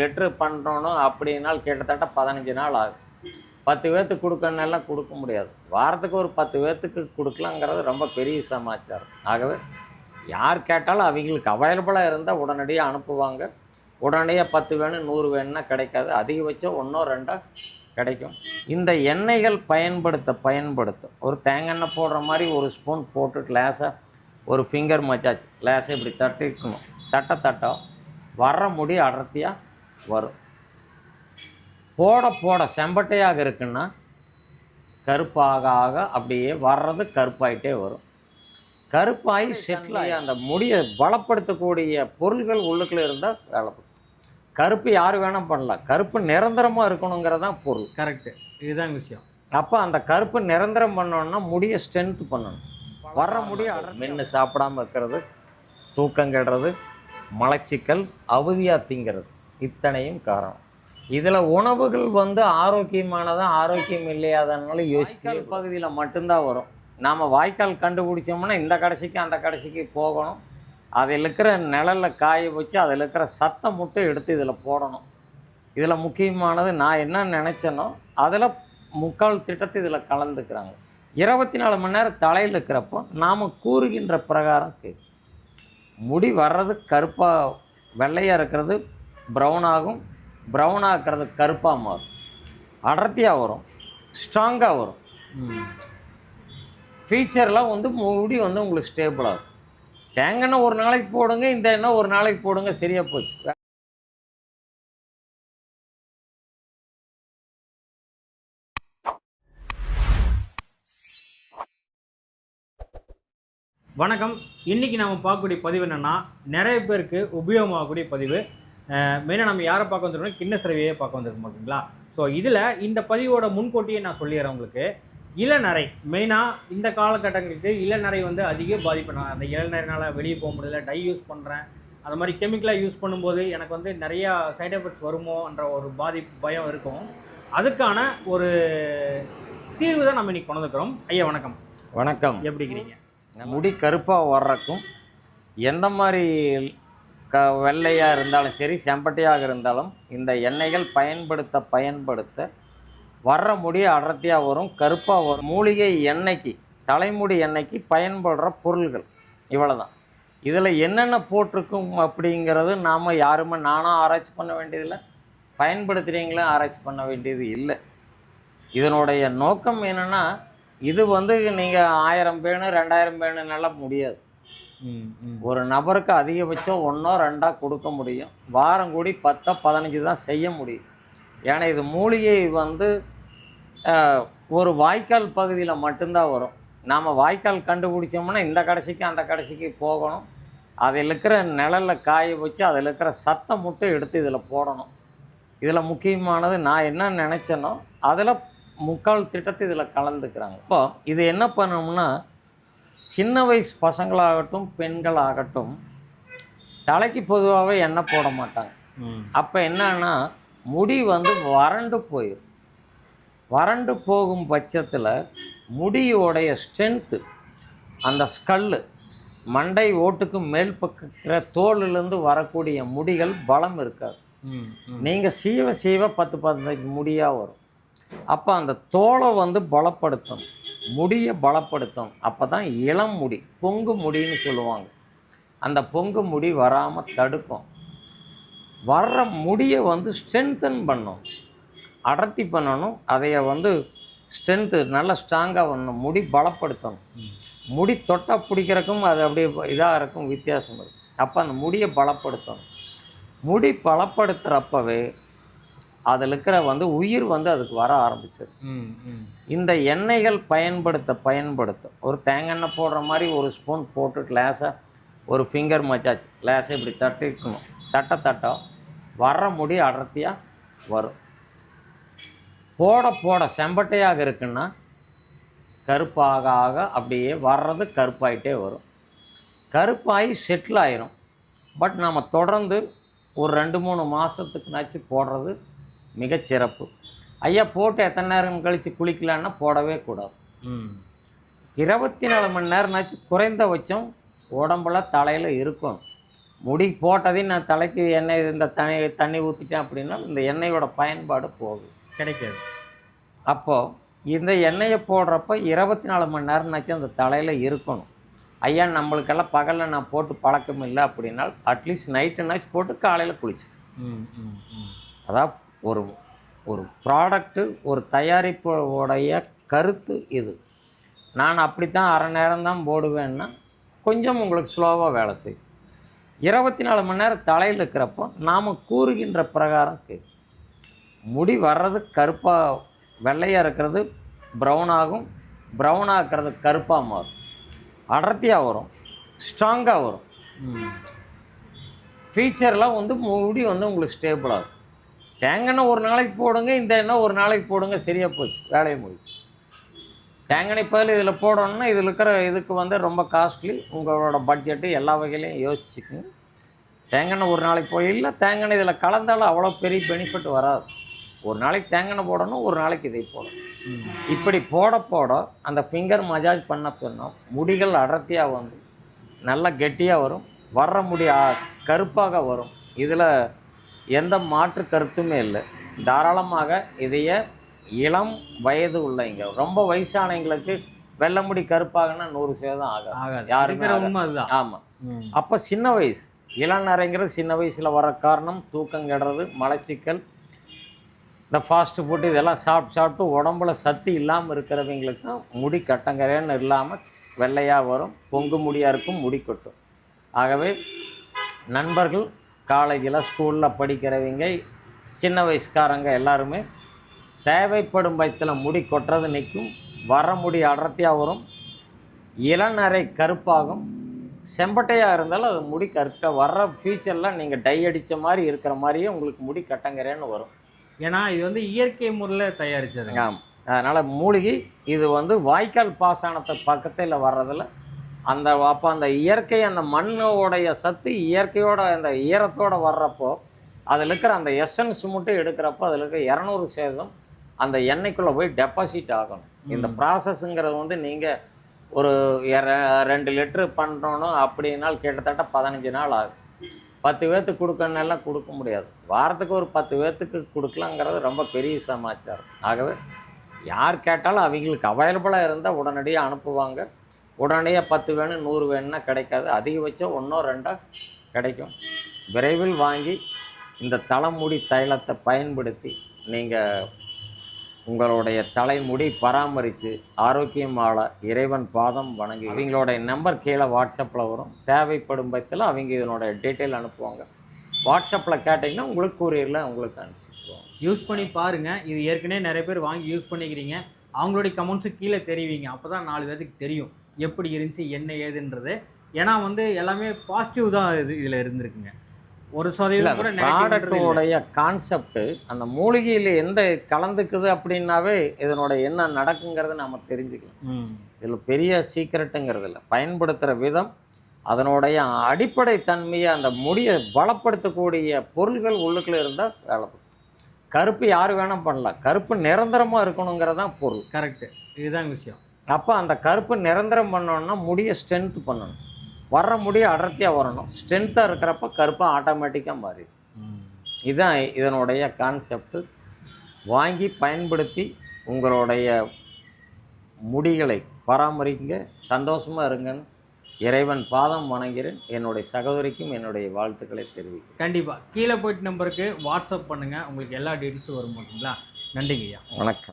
Letter பண்ணுறோன்னு அப்படின்னால் கிட்டத்தட்ட பதினஞ்சு நாள் ஆகும். பத்து பேர்த்துக்கு கொடுக்கணுன்னெல்லாம் கொடுக்க முடியாது. வாரத்துக்கு ஒரு பத்து பேர்த்துக்கு கொடுக்கலாங்கிறது ரொம்ப பெரிய சமாச்சாரம். ஆகவே யார் கேட்டாலும் அவங்களுக்கு அவைலபிளாக இருந்தால் உடனடியாக அனுப்புவாங்க. உடனடியாக பத்து வேணும் நூறு வேணும்னா கிடைக்காது. அதிகபட்சம் ஒன்றோ ரெண்டோ கிடைக்கும். இந்த எண்ணெய்கள் பயன்படுத்த பயன்படுத்த. ஒரு தேங்காய் எண்ணெய் போடுற மாதிரி ஒரு ஸ்பூன் போட்டு லேசாக ஒரு ஃபிங்கர் மச்சாச்சு. லேசாக இப்படி தட்டிக்கணும் தட்ட தட்ட வர முடி அடர்த்தியாக வரும். போட போட செம்பட்டையாக இருக்குன்னா கருப்பாக ஆக அப்படியே வர்றது கருப்பாயிட்டே வரும். கருப்பாகி செட்டில் ஆகி அந்த முடியை பலப்படுத்தக்கூடிய பொருள்கள் உள்ளுக்குள்ள இருந்தால் வேலை. கருப்பு யார் வேணால் பண்ணலாம். கருப்பு நிரந்தரமாக இருக்கணுங்கிறது தான் பொருள். கரெக்ட் இதுதான் விஷயம். அப்போ அந்த கருப்பு நிரந்தரம் பண்ணோம்னா முடியை ஸ்ட்ரென்த் பண்ணணும். வர்ற முடிய மென்று சாப்பிடாம இருக்கிறது தூக்கம் கெடுறது மலச்சிக்கல் அவதியாக திங்கிறது. இத்தனையும் காரணம். இதில் உணவுகள் வந்து ஆரோக்கியமானதா ஆரோக்கியம் இல்லையாதனால யோசிக்கல் பகுதியில் மட்டும்தான் வரும். நாம் வாய்க்கால் கண்டுபிடிச்சோம்னா இந்த கடைசிக்கு அந்த கடைசிக்கு போகணும். அதில் இருக்கிற நிழலில் காய வச்சு அதில் இருக்கிற சத்தை மட்டும் எடுத்து இதில் போடணும். இதில் முக்கியமானது நான் என்ன நினச்சேனோ அதில் முக்கால் திட்டத்தை இதில் கலந்துக்கிறாங்க. இருபத்தி நாலு மணி நேரம் தலையில் இருக்கிறப்போ நாம் கூறுகின்ற பிரகாரம் முடி வர்றது கருப்பாக வெள்ளையாக இருக்கிறது ப்ரௌன் ஆகும். ப்ரௌன் ஆக்கிறது கருப்பாக மாறும். அடர்த்தியாக வரும். ஸ்ட்ராங்காக வரும். ஃபியூச்சர்லாம் வந்து முடி வந்து உங்களுக்கு ஸ்டேபிளாக இருக்கும். தேங்காய் எண்ணெய் ஒரு நாளைக்கு போடுங்க இந்த எண்ணெய் ஒரு நாளைக்கு போடுங்க சரியாக போச்சு. வணக்கம். இன்னைக்கு நம்ம பார்க்கக்கூடிய பதிவு என்னென்னா நிறைய பேருக்கு உபயோகமாகக்கூடிய பதிவு மெயினாக நம்ம யாரை பார்க்க வந்திருக்கோம் கிண்ண சிறவியை பார்க்க வந்திருக்கோம் ஓகேங்களா ஸோ இதில் இந்த பதிவோட முன்கூட்டியே நான் சொல்லிடுறேன் உங்களுக்கு. இளநரை மெயினாக இந்த காலகட்டங்களுக்கு இளநரை வந்து அதிக பாதிப்பு. அந்த இளநரைனால வெளியே போக முடியல டை யூஸ் பண்ணுறேன் அது மாதிரி கெமிக்கலாக யூஸ் பண்ணும்போது எனக்கு வந்து நிறையா சைடு எஃபெக்ட்ஸ் வருமோன்ற ஒரு பாதிப்பு பயம் இருக்கும். அதுக்கான ஒரு தீர்வு தான் நம்ம இன்னைக்கு கொண்டு வந்துக்கிறோம் ஐயா வணக்கம். வணக்கம். எப்படி இருக்கிறீங்க? முடி கருப்பாக வர்றக்கும் எந்த மாதிரி க வெள்ளையாக இருந்தாலும் சரி செம்பட்டையாக இருந்தாலும் இந்த எண்ணெய்கள் பயன்படுத்த பயன்படுத்த வர்ற முடி அடர்த்தியாக வரும் கருப்பாக வரும். மூலிகை எண்ணெய்க்கு தலைமுடி எண்ணெய்க்கு பயன்படுற பொருள்கள் இவ்வளோ தான் இதில் என்னென்ன போட்டிருக்கும் அப்படிங்கிறது நாம் யாருமே நானும் ஆராய்ச்சி பண்ண வேண்டியதில்லை. பயன்படுத்துகிறீங்களும் ஆராய்ச்சி பண்ண வேண்டியது இல்லை. இதனுடைய நோக்கம் என்னென்னா இது வந்து நீங்கள் ஆயிரம் பேனு ரெண்டாயிரம் பேனுனால முடியாது. ஒரு நபருக்கு அதிகபட்சம் ஒன்றோ ரெண்டாக கொடுக்க முடியும். வாரம் கூடி பத்தோ பதினஞ்சு தான் செய்ய முடியும். ஏன்னா இது மூலிகை வந்து ஒரு வாய்க்கால் பகுதியில் மட்டும்தான் வரும். நாம் வாய்க்கால் கண்டுபிடிச்சோம்னா இந்த கடைசிக்கு அந்த கடைசிக்கு போகணும். அதில் இருக்கிற நிழலில் காய வச்சு அதில் இருக்கிற சத்தை மட்டும் எடுத்து இதில் போடணும். இதில் முக்கியமானது நான் என்ன நினச்சேனோ அதில் முக்கால் திட்டத்தை இதில் கலந்துக்கிறாங்க. இப்போ இது என்ன பண்ணணும்னா சின்ன வயசு பசங்களாகட்டும் பெண்களாகட்டும் தலைக்கு பொதுவாகவே எண்ணெய் போட மாட்டாங்க. அப்போ என்னன்னா முடி வந்து வறண்டு போயிடும் வறண்டு போகும் பட்சத்தில் முடியோடைய ஸ்ட்ரென்த்து அந்த ஸ்கல்லு மண்டை ஓட்டுக்கு மேல் பக்கிற தோலிலிருந்து வரக்கூடிய முடிகள் பலம் இருக்காது. நீங்கள் சீவ சீவ பத்து பதினஞ்சு முடியாக வரும். அப்போ அந்த தோலை வந்து பலப்படுத்தும் முடியை பலப்படுத்தும் அப்போ தான் இளம் முடி பொங்கு முடின்னு சொல்லுவாங்க. அந்த பொங்கு முடி வராமல் தடுக்கும். வர்ற முடியை வந்து ஸ்ட்ரென்தன் பண்ணும். அடர்த்தி பண்ணணும். அதைய வந்து ஸ்ட்ரென்த்து நல்லா ஸ்ட்ராங்காக பண்ணணும். முடி பலப்படுத்தணும். முடி தொட்டால் பிடிக்கிறக்கும் அது அப்படியே இதாக இருக்கும் வித்தியாசம் இருக்கும் அப்போ அந்த முடியை பலப்படுத்தணும். முடி பலப்படுத்துகிறப்பவே அதில் இருக்கிற வந்து உயிர் வந்து அதுக்கு வர ம் இந்த எண்ணெய்கள் பயன்படுத்த பயன்படுத்த. ஒரு தேங்காய் எண்ணெய் போடுற மாதிரி ஒரு ஸ்பூன் போட்டுட்டு லேசாக ஒரு ஃபிங்கர் மச்சாச்சு. லேசாக இப்படி தட்டிக்கணும் தட்ட தட்ட வர்ற முடி அடர்த்தியாக வரும். போட போட செம்பட்டையாக இருக்குன்னா கருப்பாக ஆக அப்படியே வர்றது கருப்பாயிட்டே வரும். கருப்பாகி செட்டில் ஆயிரும். பட் நாம் தொடர்ந்து ஒரு ரெண்டு மூணு மாதத்துக்குனாச்சு போடுறது மிகச்சிறப்பு ஐயா போட்டு எத்தனை நேரம் கழித்து குளிக்கலான்னா போடவே கூடாது. இருபத்தி நாலு மணி நேரம்னாச்சும் குறைந்தபட்சம் உடம்புல தலையில் இருக்கும் முடி போட்டதையும் நான் தலைக்கு எண்ணெய் இந்த தண்ணி தண்ணி ஊற்றிட்டேன் அப்படின்னா இந்த எண்ணெயோட பயன்பாடு போகுது. கிடைக்காது. அப்போது இந்த எண்ணெயை போடுறப்ப இருபத்தி நாலு மணி நேரம்னாச்சும் அந்த தலையில் இருக்கணும். ஐயா நம்மளுக்கெல்லாம் பகலில் நான் போட்டு பழக்கம் இல்லை அப்படின்னா அட்லீஸ்ட் நைட்டுனாச்சும் போட்டு காலையில் குளிச்சு அதான் ஒரு ஒரு ப்ராடக்ட்டு ஒரு தயாரிப்போடைய கருத்து இது. நான் அப்படி தான் அரை நேரம் தான் போடுவேன்னா கொஞ்சம் உங்களுக்கு ஸ்லோவாக வேலை செய்யும். இருபத்தி நாலு மணி நேரம் தலையில் இருக்கிறப்போ நாம் கூறுகின்ற பிரகாரம் கேட்கும் முடி வர்றது கருப்பாக வெள்ளையாக இருக்கிறது ப்ரௌன் ஆகும். ப்ரௌன் ஆகிறது கருப்பாக மாறும். அடர்த்தியாக வரும். ஸ்ட்ராங்காக வரும். ஃபீச்சர்லாம் வந்து முடி வந்து உங்களுக்கு ஸ்டேபிள் ஆகும் தேங்காய் ஒரு நாளைக்கு போடுங்க இந்த எண்ணெய் ஒரு நாளைக்கு போடுங்க சரியாக போச்சு வேலையை முடிச்சு தேங்காய் பதில் இதில் போடணும்னா இதில் இருக்கிற இதுக்கு வந்து ரொம்ப காஸ்ட்லி உங்களோட பட்ஜெட்டு எல்லா வகையிலையும் யோசிச்சுக்குங்க. தேங்காய் ஒரு நாளைக்கு போய் இல்லை தேங்காய் இதில் கலந்தாலும் அவ்வளோ பெரிய பெனிஃபிட் வராது. ஒரு நாளைக்கு தேங்காய் போடணும் ஒரு நாளைக்கு இதை போடணும். இப்படி போட போட அந்த ஃபிங்கர் மஜாஜ் பண்ண சொன்னோம் முடிகள் அடர்த்தியாக வந்து நல்லா கெட்டியாக வரும். வர்ற முடி கருப்பாக வரும். இதில் எந்த மாற்று கருத்துமே இல்லை. தாராளமாக இதைய இளம் வயது உள்ளவங்க ரொம்ப வயசானவங்களுக்கு வெள்ளை முடி கருப்பாகனா நூறு சதவீதம் ஆகாது. ஆகாது. யாருமே அதுதான். ஆமாம் அப்போ சின்ன வயசு இளநரைங்கிறது சின்ன வயசில் வர காரணம் தூக்கம் கெடுறது மலச்சிக்கல் இந்த ஃபாஸ்ட் ஃபுட்டு இதெல்லாம் சாப்பிட்டு சாப்பிட்டு உடம்புல சத்து இல்லாமல் இருக்கிறவங்களுக்கு தான் முடி கட்டங்கரைன்னு இல்லாமல் வெள்ளையாக வரும் பொங்கு முடியாக இருக்கும் முடி கொட்டும். ஆகவே நண்பர்கள் காலேஜில் ஸ்கூலில் படிக்கிறவங்க சின்ன வயசுக்காரங்க எல்லாருமே தேவைப்படும் பயத்தில் முடி கொட்டுறது நிற்கும் வர முடி அடர்த்தியாக வரும் இளநரை கருப்பாகும். செம்பட்டையாக இருந்தாலும் அது முடி கருக்க வர்ற ஃபியூச்சரில் நீங்கள் டை அடித்த மாதிரி இருக்கிற மாதிரியே உங்களுக்கு முடி கட்டங்கரேன்னு வரும். ஏன்னா இது வந்து இயற்கை முறையில் தயாரிச்சது ஆம். அதனால் மூலிகை இது வந்து வாய்க்கால் பாசனத்தை பக்கத்தில் வர்றதில் அந்த அப்போ அந்த இயற்கை அந்த மண்ணோடைய சத்து இயற்கையோட அந்த ஈரத்தோட வர்றப்போ அதில் இருக்கிற அந்த எசன்ஸ் மட்டும் எடுக்கிறப்போ அதில் இருக்கிற இரநூறு சேதம் அந்த எண்ணெய்க்குள்ளே போய் டெபாசிட் ஆகணும். இந்த ம். ப்ராசஸ்ங்கிறது வந்து நீங்கள் ஒரு ரெண்டு லிட்ரு பண்ணுறோன்னு அப்படின்னால் கிட்டத்தட்ட பதினஞ்சு நாள் ஆகும். பத்து பேர்த்துக்கு கொடுக்கணுன்னெல்லாம் கொடுக்க முடியாது. வாரத்துக்கு ஒரு பத்து பேர்த்துக்கு கொடுக்கலாங்கிறது ரொம்ப பெரிய சமாச்சாரம். ஆகவே யார் கேட்டாலும் அவங்களுக்கு அவைலபிளாக இருந்தால் உடனடியாக அனுப்புவாங்க. உடனடியாக பத்து வேணும் நூறு வேணும்னா கிடைக்காது. அதிகபட்சம் ஒன்றோ ரெண்டோ கிடைக்கும். விரைவில் வாங்கி இந்த தலைமுடி தைலத்தை பயன்படுத்தி நீங்கள் உங்களுடைய தலைமுடி பராமரித்து ஆரோக்கியமாக இறைவன் பாதம் வணங்கி அவங்களுடைய நம்பர் கீழே வாட்ஸ்அப்பில் வரும். தேவைப்படும் பட்சத்தில் அவங்க இதனுடைய டீட்டெயில் அனுப்புவாங்க. வாட்ஸ்அப்பில் கேட்டிங்கன்னா உங்களுக்கு கூரியரில் உங்களுக்கு அனுப்பிடுவோம் யூஸ் பண்ணி பாருங்கள் இது ஏற்கனவே நிறைய பேர் வாங்கி யூஸ் பண்ணிக்கிறீங்க. அவங்களுடைய கமெண்ட்ஸு கீழே தெரிவிங்க. அப்போ தான் நாலு பேருக்கு தெரியும். எப்படி இருந்துச்சு என்ன ஏதுன்றது. ஏன்னா வந்து எல்லாமே பாசிட்டிவ் தான் இது இதில் இருந்திருக்குங்க. ஒரு சதவீதம் கூட. ப்ராடக்டோடைய கான்செப்ட் அந்த மூலிகையில் எந்த கலந்துக்குது அப்படின்னாவே இதனோட என்ன நடக்குங்கிறத நம்ம தெரிஞ்சுக்கலாம். இதில் பெரிய சீக்கிரட்டுங்கிறது இல்லை. பயன்படுத்துகிற விதம் அதனுடைய அடிப்படை தன்மையை அந்த முடியை பலப்படுத்தக்கூடிய பொருள்கள் உள்ளுக்குள்ள இருந்தால் வேலை. கருப்பு யார் வேணால் பண்ணலாம். கருப்பு நிரந்தரமாக இருக்கணுங்கிறது தான் பொருள். கரெக்டு இதுதான் விஷயம். அப்போ அந்த கருப்பு நிரந்தரம் பண்ணணும்னா முடியை ஸ்ட்ரென்த் பண்ணணும். வர்ற முடியை அடர்த்தியாக வரணும். ஸ்ட்ரென்த்தாக இருக்கிறப்ப கருப்பு ஆட்டோமேட்டிக்காக மாறிடும். இதுதான் இதனுடைய கான்செப்ட் வாங்கி பயன்படுத்தி உங்களுடைய முடிகளை பராமரிங்க சந்தோஷமாக இருங்கன்னு இறைவன் பாதம் வணங்கிறேன் என்னுடைய சகோதரிக்கும் என்னுடைய வாழ்த்துக்களை தெரிவிக்கிறேன். கண்டிப்பாக கீழே போயிட்டு நம்பருக்கு வாட்ஸ்அப் பண்ணுங்கள் உங்களுக்கு எல்லா டீட்டெயில்ஸும் வரும் ஓகேங்களா நன்றிங்க ஐயா வணக்கம்.